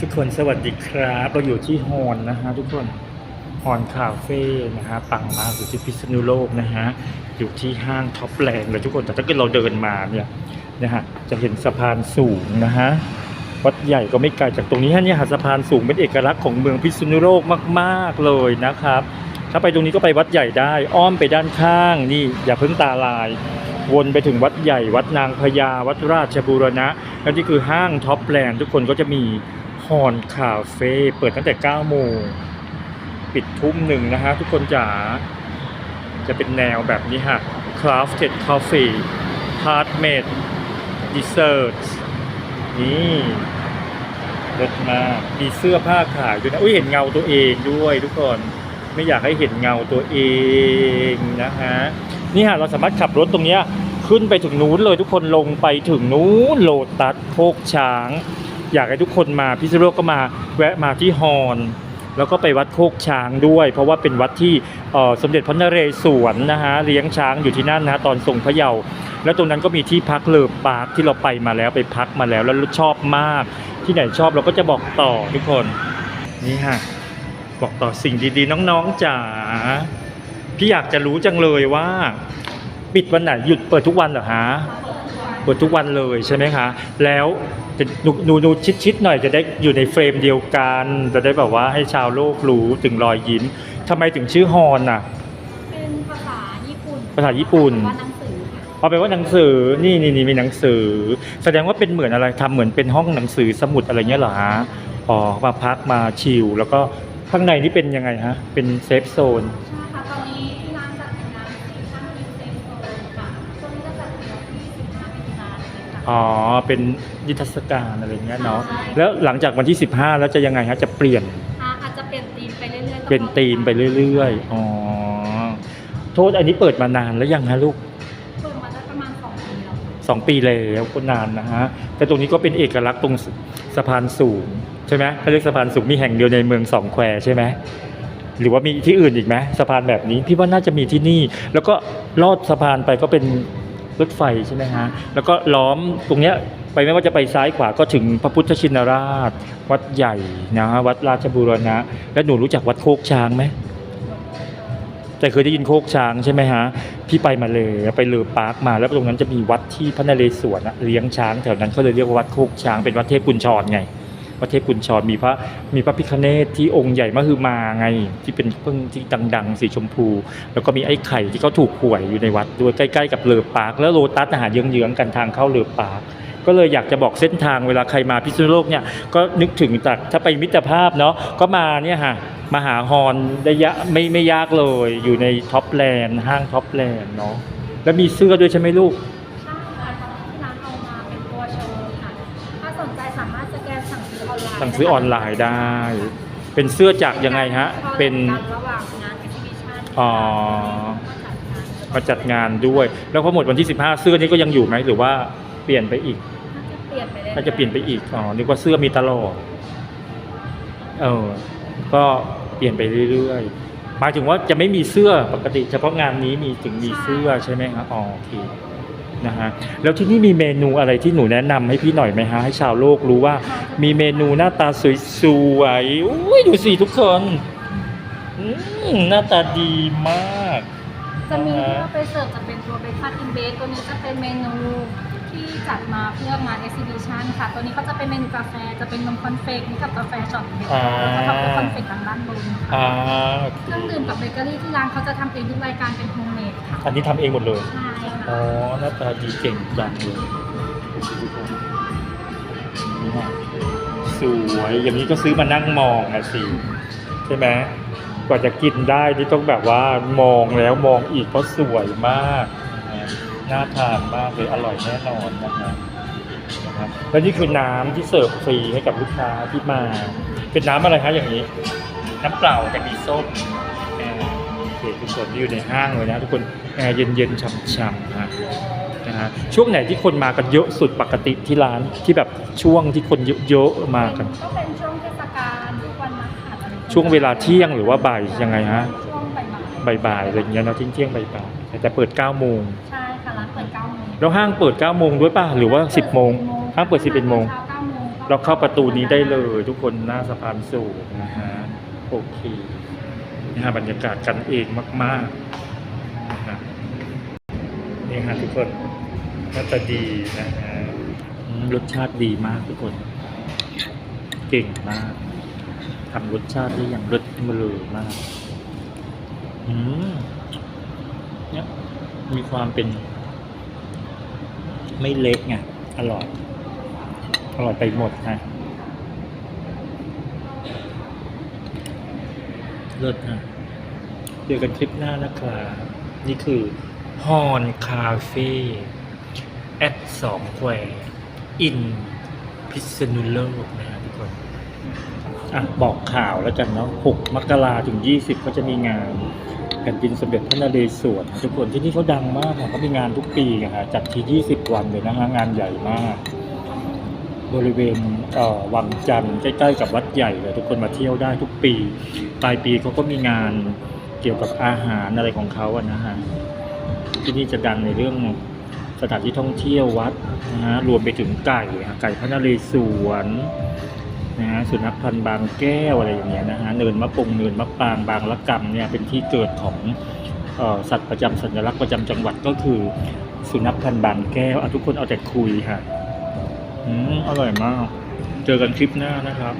ทุกคนสวัสดีครับ เราอยู่ที่ฮอนนะฮะทุกคนฮอนคาเฟ่นะฮะปังมากอยู่ที่พิษณุโลกนะฮะอยู่ที่ห้างท็อปแลนด์เลยทุกคนแต่ถ้าเกิดเราเดินมาเนี่ยนะฮะจะเห็นสะพานสูงนะฮะวัดใหญ่ก็ไม่ไกลจากตรงนี้ฮะเนี่ยหาสะพานสูงเป็นเอกลักษณ์ของเมืองพิษณุโลกมากๆเลยนะครับ ถ้าไปตรงนี้ก็ไปวัดใหญ่ได้ อ้อมไปด้านข้างนี่อย่าเพิ่งตาลายวนไปถึงวัดใหญ่ วัดนางพญาวัดราชบูรณะแล้วนี่คือห้างท็อปแลนด์ทุกคนก็จะมี ฮอนคาเฟ่เปิดตั้งแต่9โมงปิดทุ่มหนึ่งนะฮะทุกคนจ๋าจะเป็นแนวแบบนี้ฮะ crafted coffee handmade desserts นี่เลิศมากมีเสื้อผ้าขายด้วยนะอุ้ยเห็นเงาตัวเองด้วยทุกคนไม่อยากให้เห็นเงาตัวเองนะฮะนี่ฮะเราสามารถขับรถตรงเนี้ยขึ้นไปถึงนู้นเลยทุกคนลงไปถึงนู้นโลตัสโคกช้าง อยากให้ทุกคนมาพิษณุโลกก็มาแวะมาที่ฮอนแล้วก็ไปวัดโคกช้างด้วย เพราะว่าเป็นวัดที่สมเด็จพระนเรศวรนะฮะเลี้ยงช้างอยู่ที่นั่นนะะตอนทรงพระเยาว์แล้วตรงนั้นก็มีที่พักเลิฟปาร์คที่เราไปมาแล้วไปพักมาแล้วแล้วชอบมาก ที่ไหนชอบเราก็จะบอกต่อทุกคนนี่ฮะบอกต่อสิ่งดีๆ น้องๆจ๋าพี่อยากจะรู้จังเลยว่า ปิดวันไหนหยุดเปิดทุกวันเหรอฮะเปิ ดทุกวันเลยใช่ไหมคะ แล้วจะดูดูดูชิดชิดๆหน่อยจะได้อยู่ในเฟรมเดียวกัน จะได้แบบว่าให้ชาวโลกรู้ถึงรอยยิ้มทำไมถึงชื่อฮอนอะ เป็นภาษาญี่ปุ่นภาษาญี่ปุ่นว่าหนังสือค่ะเอาไปนว่าหนังสือนี่นี่นี่มีหนังสือ แสดงว่าเป็นเหมือนอะไรทำเหมือนเป็นห้องหนังสือสมุดอะไรเงี้ยเหรอฮะอ๋อมาพักมาชิลแล้วก็ข้างในนี่เป็นยังไงฮะเป็นเซฟโซนใช่ อ๋อ เป็นนิทรรศการอะไรเงี้ยเนาะ แล้วหลังจากวันที่ 15 แล้วจะยังไงฮะ จะเปลี่ยน อ่าอาจจะเปลี่ยนธีมไปเรื่อยๆเป็นธีมไปเรื่อยๆ อ๋อ โทษอันนี้เปิดมานานแล้วยังฮะลูก เปิดมาได้ประมาณ2ปีแล้วค่ะสองปีแล้วก็นานนะฮะ แต่ตรงนี้ก็เป็นเอกลักษณ์ตรงสสะพานสูงใช่ไหมเขาเรียกสะพานสูงมีแห่งเดียวในเมืองสองแควใช่ไหมหรือว่ามีที่อื่นอีกไหมสะพานแบบนี้ พี่ว่าน่าจะมีที่นี่ แล้วก็ลอดสะพานไปก็เป็น รถไฟใช่ไหมฮะ แล้วก็ล้อมตรงเนี้ยไปไม่ว่าจะไปซ้ายขวาก็ถึงพระพุทธชินราช วัดใหญ่นะฮะวัดราชบูรณะ แล้วหนูรู้จักวัดโคกช้างไหมแต่เคยได้ยินโคกช้างใช่ไหมฮะพี่ไปมาเลยไปเลอปาร์คมาแล้วตรงนั้นจะมีวัดที่พระนเรศวรเลี้ยงช้างแถวนั้นเขาเลยเรียกว่าวัดโคกช้างเป็นวัดเทพกุญชรไง วัดเทพกุญชรมีพระมีพระพิคเนตที่องค์ใหญ่มหึมาไงที่เป็นเพิ่งที่ดัง ๆ สีชมพู แล้วก็มีไอ้ไข่ที่เขาถูกหวยอยู่ในวัดด้วยใกล้ๆกับเลอปาร์คแล้วโลตัสอาหารเยื้องๆกันทางเข้าเลอปาร์คก็เลยอยากจะบอกเส้นทางเวลาใครมาพิษณุโลกเนี่ยก็นึกถึงจากถ้าไปมิตรภาพเนาะก็มาเนี่ยฮะมาหาฮอนได้ยะไม่ไม่ยากเลยอยู่ในท็อปแลนด์ห้างท็อปแลนด์เนาะแล้วมีเสื้อด้วยใช่ไหมลูก สั่งซื้อออนไลน์ได้ เป็นเสื้อจากยังไงฮะ เป็น ระหว่างงาน exhibition อ๋อ มาจัดงานด้วย แล้วพอหมดวันที่ 15 เสื้อนี้ก็ยังอยู่ไหม หรือว่าเปลี่ยนไปอีกน่าจะเปลี่ยนไปรื่อยๆน่าจะเปลี่ยนไปอีก อ๋อ นึกว่าเสื้อมีตลอด เออ ก็เปลี่ยนไปเรื่อยๆ หมายถึงว่าจะไม่มีเสื้อปกติ เฉพาะงานนี้มีถึงมีเสื้อใช่ไหมครับ อ๋อ โอเค นะฮะแล้วที่นี่มีเมนูอะไรที่หนูแนะนำให้พี่หน่อยไหมฮะให้ชาวโลกรู้ว่า มีเมนูหน้าตาสวยๆอุ้ยดูสิทุกคนอืมหน้าตาดีมาก จะมีที่เราไปเสิร์ฟจะเป็นตัวเบคอนอินเบสตัวนี้จะเป็นเมนู ที่จัดมาเพื่องาน exhibition ค่ะ ตัวนี้ก็จะเป็นเมนูกาแฟ จะเป็นนมคอนเฟกนี่กับกาแฟช็อตเบรอ่า แล้วก็ทำเป็นคอนเฟกทางด้านบนค่ะอ่าเครื่องดื่มกับเบเกอรี่ที่ร้านเขาจะทำเองทุกรายการเป็นโฮมเมดค่ะ อันนี้ทำเองหมดเลย ใช่อ๋อค่ะ หน้าตาดีเก่งจังเลยนี่ฮะสวยอย่างนี้ก็ซื้อมานั่งมองนะสิใช่ไหมกว่าจะกินได้นี่ต้องแบบว่ามองแล้วมองอีกเพราะสวยมาก นะน่าทานมากเลยอร่อยแน่นอนนะครับนะครับแล้วนี่คือน้ำที่เสิร์ฟฟรีให้กับลูกค้าที่มา เป็นน้ำอะไรคะอย่างนี้ น้ำเปล่าแต่มีส้มแอร์โอเคทุกคนที่อยู่ในห้างเลยนะทุกคนแอร์เย็นๆช่ำๆนะนะฮะช่วงไหนที่คนมากันเยอะสุดปกติที่ร้านที่แบบช่วงที่คนเยอะๆมากัน ก็เป็นช่วงเทศกาลทุกวันนักขัตฤกษ์ช่วงเวลาเที่ยงหรือว่าบ่ายยังไงฮะช่วงบ่ายบ่ายๆอะไรอย่างเงี้ยเนาะเที่ยงๆบ่ายๆแต่เปิด9โมง ๆใช่ ค่ะร้านเปิด9โมงแล้วห้างเปิด9โมงด้วยป่ะหรือว่า 10โมงห้างเปิด11โมงเช้าโมงเราเข้าประตูนี้ได้เลยทุกคนหน้าสะพานสูงนะฮะโอเคนะฮะบรรยากาศกันเองมากๆนะฮะนี่ฮะทุกคนหน่าตาดีนะฮะอืมรสชาติดีมากทุกคน เก่งมากทำรสชาติได้อย่างรสมาเลยมาก อืมเนี่ยมีความเป็น ไม่เล็กไงอร่อย อร่อยไปหมดฮะเลิศฮะเจอกันคลิปหน้านะครับนี่คือฮอนคาเฟ่แอดสองแควอินพิษณุโลกนะฮะทุกคนอะบอกข่าวแล้วกันเนาะ6มกราถึง 20 ก็จะมีงาน แผ่นดินสมเด็จพระนเรศวรทุกคนที่นี่เขาดังมากค่ะเขามีงานทุกปีอะค่ะจัดที่20 วันเลยนะฮะงานใหญ่มาก บริเวณเวังจันทร์ใกล้ๆกับวัดใหญ่เลยทุกคนมาเที่ยวได้ทุกปี ปลายปีเขาก็มีงานเกี่ยวกับอาหารอะไรของเขาอะนะฮะที่นี่จะดังในเรื่องสถานที่ท่องเที่ยววัดนะฮะรวมไปถึงไก่ไก่พระนเรศวร นะฮะสุนัขพันธุ์บางแก้วอะไรอย่างเงี้ยนะฮะเนินมะปงเนินมะปางบางละกำเนี่ยเป็นที่เกิดของออสัตว์ประจำสัญลักษณ์ประจำจังหวัดก็คือ สุนัขพันธุ์บางแก้วอะทุกคนเอาแต่คุยค่ะอืมอร่อยมาก เจอกันคลิปหน้านะครับ